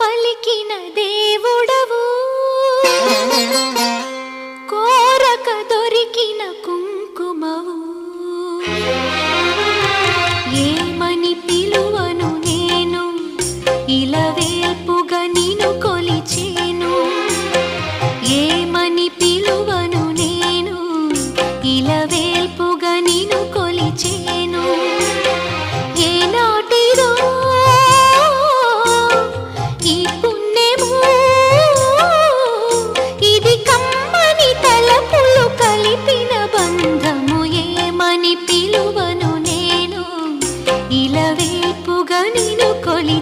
పలికిన దేవుడవు. కోరక దొరికిన కుంకుమవు. ఏమని పిలువను నేను? ఇలవేపుగా నిను కొలిచేను. ఏమని పిలువను నేను? ఇలవేల్పుగా నిను కొలిచేను. ఏనాటిదో వీపుగా నిన్ను కొలి